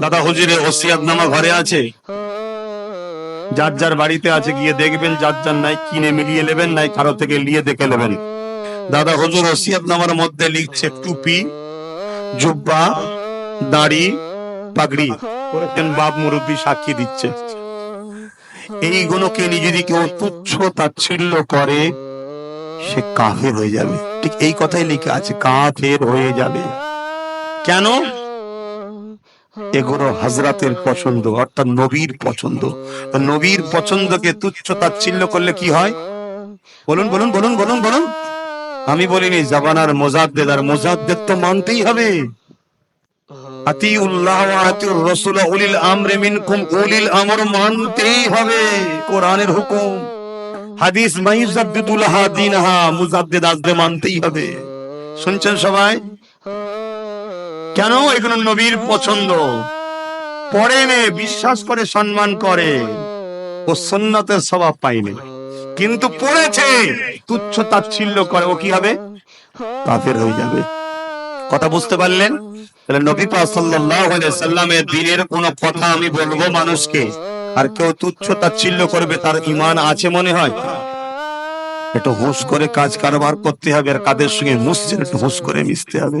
দাদা হুজুরের ওসিয়াত নামা ঘরে আছে? যার যার বাড়িতে আছে, গিয়ে দেখবেন যার যার নাই, কিনে মিলিয়ে নেবেন, নাই কারও থেকে নিয়ে দেখে নেবেন। দাদা হুজুর ওসিয়াত নামার মধ্যে লিখছে টুপি, জুব্বা, দাড়ি, পাগড়ি। করেছেন বাপ মুরব্বী সাক্ষী দিচ্ছে। এইগুলোকে নিয়ে যদি কেউ তুচ্ছ তাচ্ছিল্য করে, সে কাফের হয়ে যাবে। ঠিক এই কথাই লেখা আছে, কাফের হয়ে যাবে। কেন? এগুলো হাজরাতের পছন্দ, অর্থাৎ নবীর পছন্দ। নবীর পছন্দকে তুচ্ছ তাচ্ছিল্য করলে কি হয়? বলুন বলুন বলুন বলুন বলুন। আমি বলিনি জাবানার মোজাদ্দেদ, আর মোজাদ্দেদ তো মানতেই হবে। আতিউল্লাহ ওয়া আতিউর রাসূল, উলিল আমরি মিনকুম, উলিল আমর মানতেই হবে, কোরআনের হুকুম। হাদিস মাইজাদ্দিদুল হাদিনহা, মুজাদ্দিদ আজদে মানতেই হবে। শুনছেন সবাই? কেন এগুলো নবীর পছন্দ? পরে নে বিশ্বাস করে, সম্মান করে ও সন্ন্যতের স্বভাব পাইনি কিন্তু পড়েছে, তুচ্ছ তাচ্ছিল্য করে, ও কি হবে? কাফের হয়ে যাবে। কথা বুঝতে পারলেন? তাহলে নবী সাল্লামের দিনের কোন কথা আমি বলব মানুষকে? আর কেউ তুচ্ছ তাচ্ছিল্য করবে, তার ঈমান আছে মনে হয়? একটু হুঁশ করে কাজ কারবার করতে হবে, আর কাদের সঙ্গে মুসছেন একটু হুঁশ করে মিশতে হবে।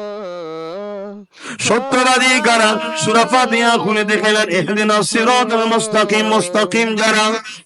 সত্যবাদী কারা সূরা ফাতিহা খুলে দেখলেন ইহদিনা সিরাতাল মুস্তাকিম মুস্তাকিম যারা,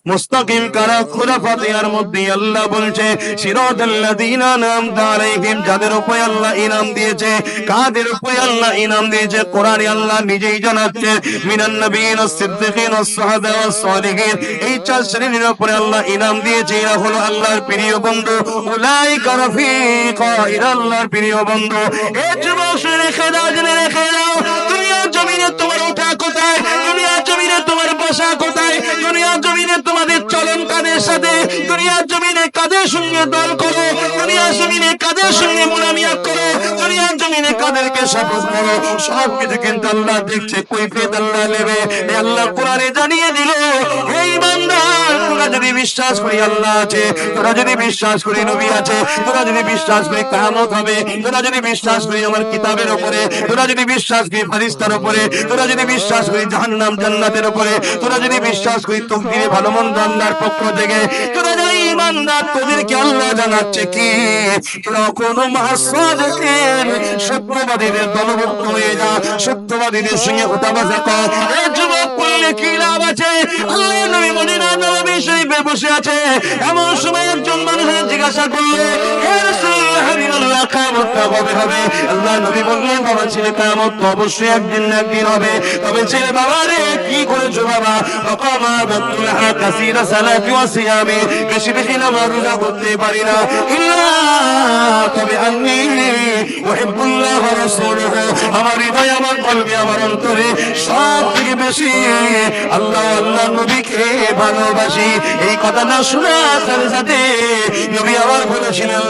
মুস্তাকিম কারা সূরা ফাতিহার মধ্যে আল্লাহ বলছে, সিরাতাল লাযিনা নামতা আলাইহিম যাদের উপরে আল্লাহ ইনাম দিয়েছে, কাদের উপরে আল্লাহ ইনাম দিয়েছে, কোরআনে আল্লাহ নিজেই জানাচ্ছে, মিনান নবীন সিদ্দিকিন সাহাবা সালিহিন এই চার শ্রেণির উপরে আল্লাহ ইনাম দিয়েছে, এরা হলো আল্লাহর প্রিয় বন্ধু, উলাইকা রফিকা, এরা আল্লাহর প্রিয় বন্ধু। এই যুবক শুনে রেখে দাও জেনে রেখে দাও দুনিয়ার জমিনে তোমার ওঠা কোথায়? দুনিয়ার জমিনে তোমার বসা কোথায়? দুনিয়ার জমিনে তোমাদের চলন কাদের সাথে। দুনিয়ার জমিনে কাদের সঙ্গে দল করো। দুনিয়ার জমিনে কাদের সঙ্গে মোনামিয়া করো। দুনিয়ার তোরা যদি বিশ্বাস করি আল্লাহ আছে, তোরা যদি বিশ্বাস করি নবী আছে, তোরা যদি বিশ্বাস করি কামত হবে, তোরা যদি বিশ্বাস করি আমার কিতাবের উপরে, তোরা যদি বিশ্বাস করি ফারিস্তার উপরে, তোরা যদি বিশ্বাস করি জাহান্নাম জান্নাতের উপরে, তোরা যদি বিশ্বাস করি তকদিরে ভালো মন্দ আল্লাহর পক্ষ থেকে, তোরা যদি ইমানদার তোদেরকে আল্লাহ জানাচ্ছে কি? কোনো মাসাদের সত্যবাদীদের দলভুক্ত হয়ে যা সত্যবাদীদের সঙ্গে হতাবাসা কর এ যুবক করলে কি লাভ আছে। আল্লাহ নবী মদিনা নবী বসে আছে। এমন সময় একজন মানুষের জিজ্ঞাসা করলে বেশি বেশি নামাজ করতে পারি না। ইল্লা রাসূলুহু। আমার হৃদয়, আমার কলবে, আমার অন্তরে সব থেকে বেশি আল্লাহ আল্লাহ নবীকে ভালোবাসি। এই কথা না সাথে নবী আবার বলেছিলেন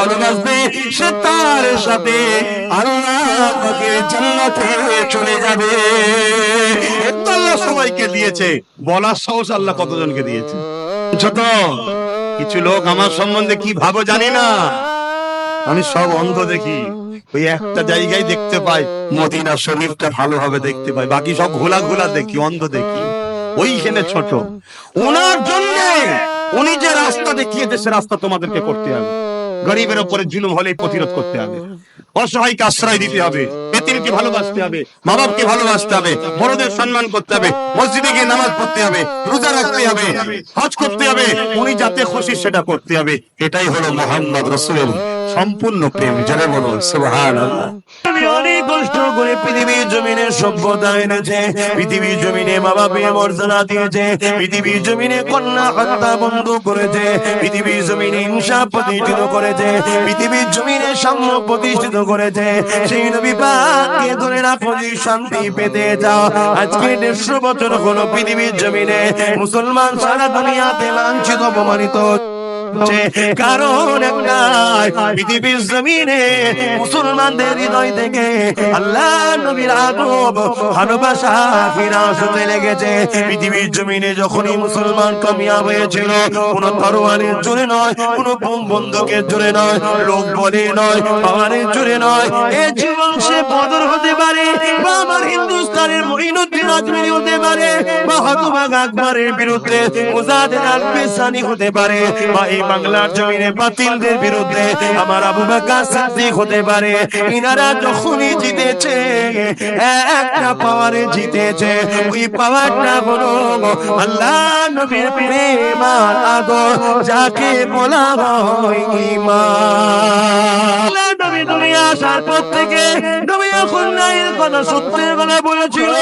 ভালোবাসবে, সে তার সাথে জান্নাতে চলে যাবে। আল্লাহ সবাইকে দিয়েছে। বলার সাহস আল্লাহ কতজনকে দিয়েছে? ছোট, কিছু লোক আমার সম্বন্ধে কি ভাবো জানি না। আমি সব অন্ধ দেখি। ওই একটা জায়গায় দেখতে পাই। মদিনা শরীফটা ভালো হবে দেখতে পাই। বাকি সব ঘোলা ঘোলা দেখি, অন্ধ দেখি। ওইখানে ছোট। ওনার জন্য উনি যে রাস্তা দেখিয়েছে, সে রাস্তা তোমাদেরকে করতে হবে। গরিবের উপরে জুলুম হলে প্রতিরোধ করতে হবে। অসহায়কে আশ্রয় দিতে হবে। এতিমকে ভালোবাসতে হবে। মা বাপকে ভালোবাসতে হবে। বড়দের সম্মান করতে হবে। মসজিদে গিয়ে নামাজ পড়তে হবে। রোজা রাখতে হবে। হজ করতে হবে। উনি যাতে খুশি সেটা করতে হবে। এটাই হলো মোহাম্মদ রসুলের সম্পূর্ণ প্রেম। যারা বলো সুবহান প্রতিষ্ঠিত করেছে সেই ধরে শান্তি পেতে যাও আজকে দেড়শো বছর হলো পৃথিবীর জমিনে মুসলমান সারা দুনিয়াতে লাঞ্ছিত, অপমানিত হচ্ছে কারণ একটাই পৃথিবীর জমিনে মুসলমানদের হৃদয় থেকে আল্লাহ নবীর আগব ভালোবাসা ফিরা আসতে লেগেছে। পৃথিবীর জমিনে যখনই মুসলমান কামিয়াব হয়েছিল, কোন তরোয়ারের জোরে নয়, কোন বোম বন্ধকের জোরে নয়, লোক বলে নয় পাওয়ারের জোরে নয়। এ জীবন সে বদর হতে পারে বা আমার হিন্দুস্তানের মহিনুদ্দিন আজমিরি হতে পারে বা হতবাগ আকবরের বিরুদ্ধে মুজাদের আল হতে পারে বা বাংলার জমিনে বাতিলদের বিরুদ্ধে আমার আবু বকর সিদ্দিক হতে পারে। ইনারা যখনই জিতেছে, একটা পাওয়ারে জিতেছে। ওই পাওয়ারটা হলো আল্লাহ নবীর প্রেম আর আদর, যাকে বলা হয় আল্লাহ নবী দুনিয়া এখন নাইয়ের কথা সত্যের কথা বলেছিল।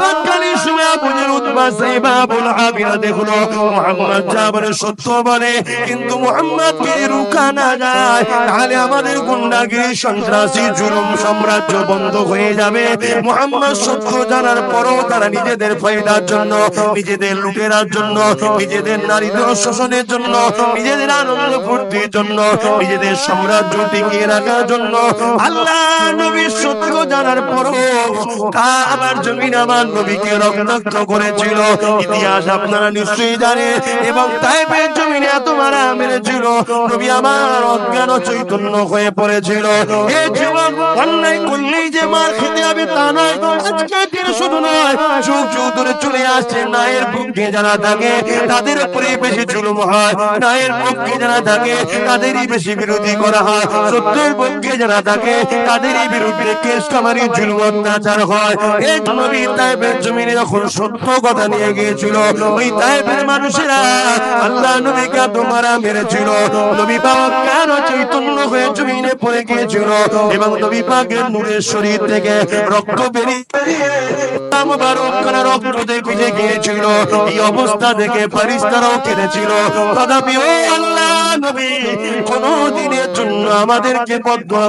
তৎকালীন সময় আবুজের উদ্বা সাইবা আবুল দেখল। মুহাম্মদ জাবরের সত্য বলে, কিন্তু মুহাম্মদকে রুখা যায়, তাহলে আমাদের গুন্ডাগিরি, সন্ত্রাসী, জুলুম সাম্রাজ্য বন্ধ হয়ে যাবে। মুহাম্মদ সত্য জানার পরও তারা নিজেদের ফায়দার জন্য, নিজেদের লুটেরার জন্য, নিজেদের নারীদের শোষণের জন্য, নিজেদের আনন্দ ফুর্তির জন্য, নিজেদের সাম্রাজ্য টিকিয়ে রাখার জন্য। আল্লাহ নবীর সত্য জানার পরও কাবার জমিন আমার নবীকে রক্তাক্ত করেছিল ইতিহাস আপনারা নিশ্চয়ই জানেন এবং তাইপের জমিনে এত মারা মেরেছিল নবী আমার অজ্ঞান চৈতন্য হয়ে পড়েছিল। এ অন্যায় করলেই যে মার খেতে হবে তা নয়, আজকে দিনে শুধু নয়, যুগ যুগ ধরে চলে আসছে নায়ের পক্ষে যারা থাকে তাদের উপরে বেশি জুলুম হয়। নায়ের পক্ষে যারা থাকে তাদেরই বেশি বিরোধী করা হয়। সত্যের পক্ষে যারা থাকে তাদেরই বিরুদ্ধে কেস কামারি জুলুম, অত্যাচার হয়। জমিনে যখন সত্য কথা নিয়ে গিয়েছিল। ওই তাইবের মানুষেরা আল্লাহ নবীকে তোমারা মেরেছিল। নবী পাক কেন চৈতন্য হয়ে জমিনে পড়ে গিয়েছিল এবং নবী পাকের নূরের শরীর থেকে রক্ত বেরিয়ে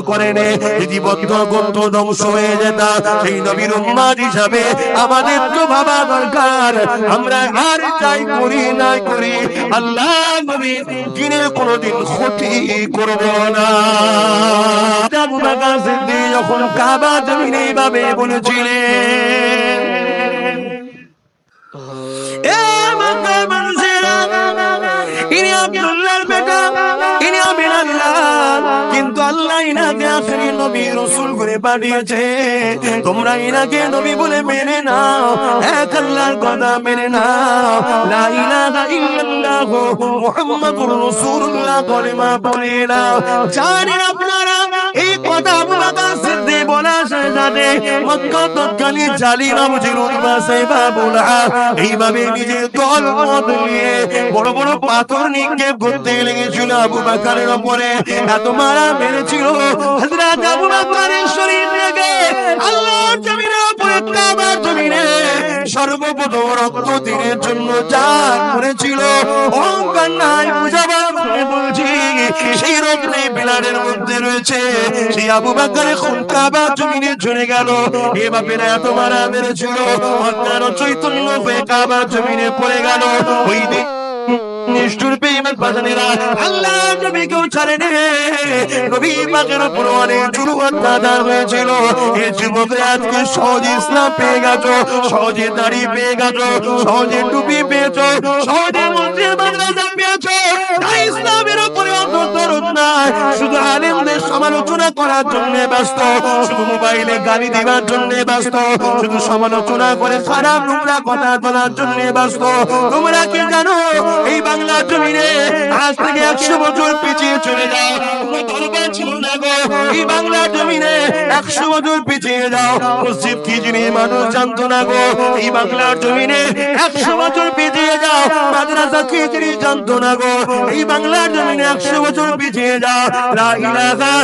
করেন। ধ্বংস হয়ে হিসাবে আমাদের তো ভাবা দরকার। আমরা আর যাই করি না করি, আল্লাহ নবী দিনের কোনদিন ক্ষতি করব না। যখন কাবা জমিনে বলেছিলেন নবী রসুল করে পাঠিয়েছে। তোমরা ইনাকে নবী বলে মেনে নাও। এক আল্লাহর কথা মেনে নাও। লা ইলাহা ইল্লাল্লাহ মুহাম্মাদুর রাসূলুল্লাহ কলিমা পড়ে নাও জানেন আপনারা, এই কথা সিদ্দিক বলার তৎকালে জালি জালিম আবু জিরুদ্দা সাইবা এইভাবে নিজের দল মত নিয়ে বড় বড় পাথর নিক্ষেপ করতে লেগেছিল আবু বাকারের ওপরে। এত মারা মেরেছিল হযরত আবু বাকারের শরীর নেবে আল্লাহর জমিনের উপরে কাবার জমিনে সর্বপ্রথম রক্ত দিনের জন্য যা করেছিল। অহংকার নাই বুঝাবার বলছি, সেই রত্নে বিলারের মধ্যে রয়েছে। সেই আবু বাকারে খুন কাবার জমিনে ঝরে গেল। এ বাপেরা এত মারা মেরেছিল। অন্যান্য চৈতন্য হয়ে কাবার জমিনে পড়ে গেল। ওই দিন নিষ্ঠুর বেঈমান বাজানেরা আল্লাহ নবীকেও ছাড়েনি নবী। পাকের উপর অনেক জুলুম অত্যাচার হয়েছিল। এই যুবকরা আজকে সহজ ইসলাম পেয়ে গেছো, সহজে দাড়ি পেয়ে গেছো, সহজে টুপি পেয়েছ, সহজে মন্দির মাদ্রাসা পেয়েছ। ইসলামের উপরে অন্তর নাই। শুধু আলেমদের সমালোচনা করার জন্য ব্যস্ত। শুধু মোবাইলে গালি দিবার জন্য ব্যস্ত। শুধু সমালোচনা করে খারাপ নোংরা কথা বলার জন্য ব্যস্ত। তোমরা কি জানো, এই বাংলা জমিনে আজ থেকে একশো বছর পিছিয়ে চলে যাও। জমিনে একশো বছর পিছিয়ে যাও। মসজিদ কি মানুষ জানতো গো? এই বাংলার জমিনে একশো বছর পিছিয়ে যাও। মাদ্রাসা কি জিনিস গো? এই বাংলার জমিনে একশো বছর পিছিয়ে যাও। লা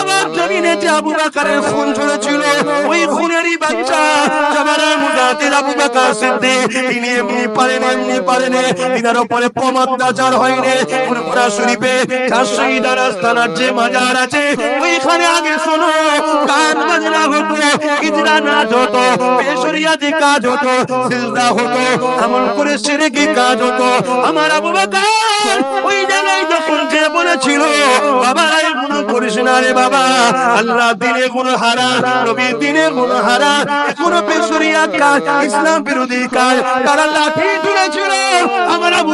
আমার জমিনে যে আবু বাকারের খুন ঝরেছিল ওই খুনেরই বাচ্চা জামানার মুজাহিদ আবু বাকার সিদ্দিক তিনি এমনি পারেন এমনি পারেন তিনার উপরে কম অত্যাচার হয়নি ফুরফুরা শরীফে চারশোই দারাজ থানার যে মাজার আছে, ওইখানে আগে শোনো, গান বাজনা হতো, ইজরা নাচ হতো বেসরিয়াতি কাজ হতো, সিজদা হতো এমন করে সেরেকি কাজ হতো। আমার আবু বাকার ওই জায়গায় যখন যে বলেছিল বাবা করিস না রে বাবা। আল্লাহ দিনে হারা নবী দিনে হারা। কাজ ইসলাম বিরোধী কাজ। তারা লাঠি আমার আবু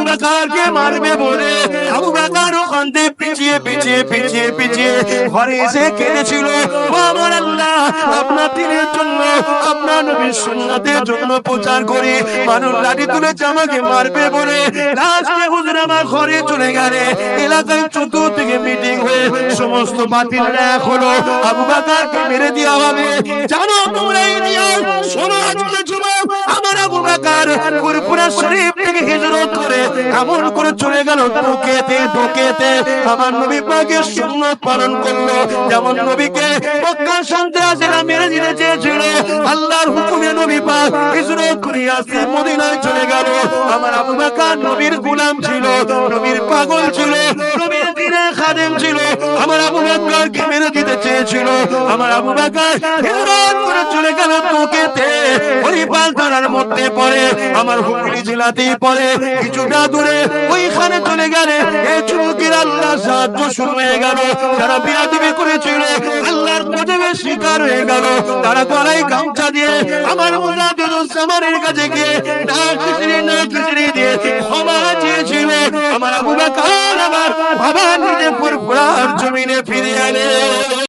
মারবে বলে। আবু বাকার পিছিয়ে পিছিয়ে পিছিয়ে পিছিয়ে ঘরে এসে কেঁদেছিল। আমার আল্লাহ, আপনার দিনের জন্য, আপনার নবীর সুন্নাতের জন্য প্রচার করি। মানুষ লাঠি তুলেছে, আমাকে মারবে বলে। হুজুর আমার ঘরে চলে গেলে। এলাকায় চতুর্দিকে মিটিং হয়ে সমস্ত বাতিল এক হলো। আবু বাকারকে মেরে দেওয়া হবে। জানো, তোমরা এই নিয়ম শোনো আজকে যুবক আমার আবু বাকার ফুরফুরা শরীফ থেকে হিজরত করে এমন করে চলে গেল ঢোকেতে ঢোকেতে আমার নবী পাকের সুন্নত পালন করল। যেমন নবীকে মক্কা সন্ত্রাসীরা মেরে দিতে চেয়েছিল, আল্লাহর হুকুমে নবী পাক হিজরত করে আসতে মদিনায় চলে গেল। আমার আবু বাকার নবীর গোলাম ছিল, নবীর পাগল বাকারকে মেরে দিতে চেয়েছিল আমার আবু বাকার করে চলে গেল ঢোকেতে হরিপাল থানার মধ্যে পড়ে, আমার হুগলি জেলাতেই পড়ে। কিছুটা দূরে ওইখানে চলে গেলে আল্লাহ সাহায্য শুরু হয়ে গেল। করেছিল, আল্লাহর শিকার হয়ে গেল। তারা গলায় গামছা দিয়ে আমার কাছে গিয়ে না খিচড়ি না খিচড়ি দিয়ে ক্ষমা চেয়েছিল। আমার আবু বাকার আমার ফুরফুরার জমিনে ফিরে এলে।